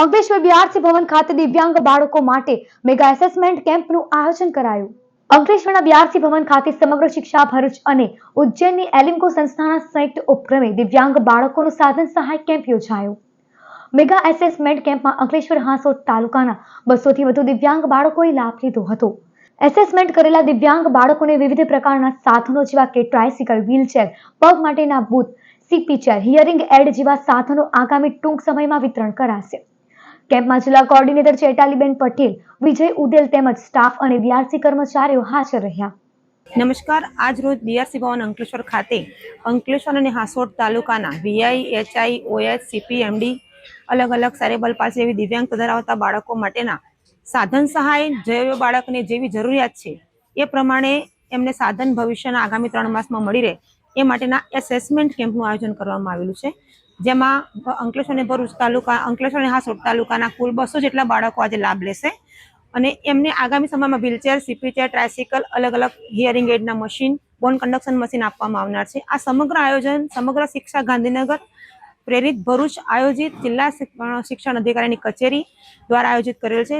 Ankleshwar BRC ભવન ખાતે દિવ્યાંગ બાળકો માટે મેગા એસેસમેન્ટ કેમ્પનું આયોજન કરાયું. અંકલેશ્વરના બીઆરસી ભવન ખાતે સમગ્ર શિક્ષા, ભરૂચ અને ઉજ્જૈનની એલિમ્કો સંસ્થાના સંયુક્ત ઉપક્રમે દિવ્યાંગ બાળકોનું સાધન સહાય કેમ્પ યોજાયો. મેગા એસેસમેન્ટ કેમ્પમાં અંકલેશ્વર હાંસોટ તાલુકાના બસોથી વધુ દિવ્યાંગ બાળકોએ લાભ લીધો હતો. એસેસમેન્ટ કરેલા દિવ્યાંગ બાળકોને વિવિધ પ્રકારના સાધનો જેવા કે ટ્રાયસિકલ વ્હીલચેર પગ માટેના booth CP chair hearing aid જેવા સાધનો આગામી ટૂંક સમયમાં વિતરણ કરાશે. કેમ્પમાં જિલ્લા કોર્ડિનેટર ચેટાલીબેન પટેલ, વિજય ઉદેલ તેમજ સ્ટાફ અને બીઆરસી કર્મચારીઓ હાજર રહ્યા. નમસ્કાર. આજ રોજ બીઆરસી ભવન અંકલેશ્વર ખાતે અંકલેશ્વર અને હાસોડ તાલુકાના વીઆઈ, એચઆઈ ઓએચ સીપીએમડી અલગ અલગ સેરેબલ પાસે એવી દિવ્યાંગ ધરાવતા બાળકો માટેના સાધન સહાય જે બાળકને જેવી જરૂરિયાત છે એ પ્રમાણે એમને સાધન ભવિષ્યના આગામી ત્રણ માસમાં મળી રહે એ માટેના એસેસમેન્ટ કેમ્પનું આયોજન કરવામાં આવેલું છે. જેમાં અંકલેશ્વર અને ભરૂચ તાલુકા, અંકલેશ્વર અને હાંસોડ તાલુકાના કુલ બસો જેટલા બાળકો આજે લાભ લેશે. અને એમને આગામી સમયમાં વ્હીલચેર સીપી ચેર ટ્રાયસિકલ અલગ અલગ હિયરિંગ એડના મશીન બોન કન્ડક્શન મશીન આપવામાં આવનાર છે. આ સમગ્ર આયોજન, સમગ્ર શિક્ષા ગાંધીનગર, પ્રેરિત ભરૂચ આયોજિત જિલ્લા શિક્ષણ અધિકારીની કચેરી દ્વારા આયોજિત કરેલ છે.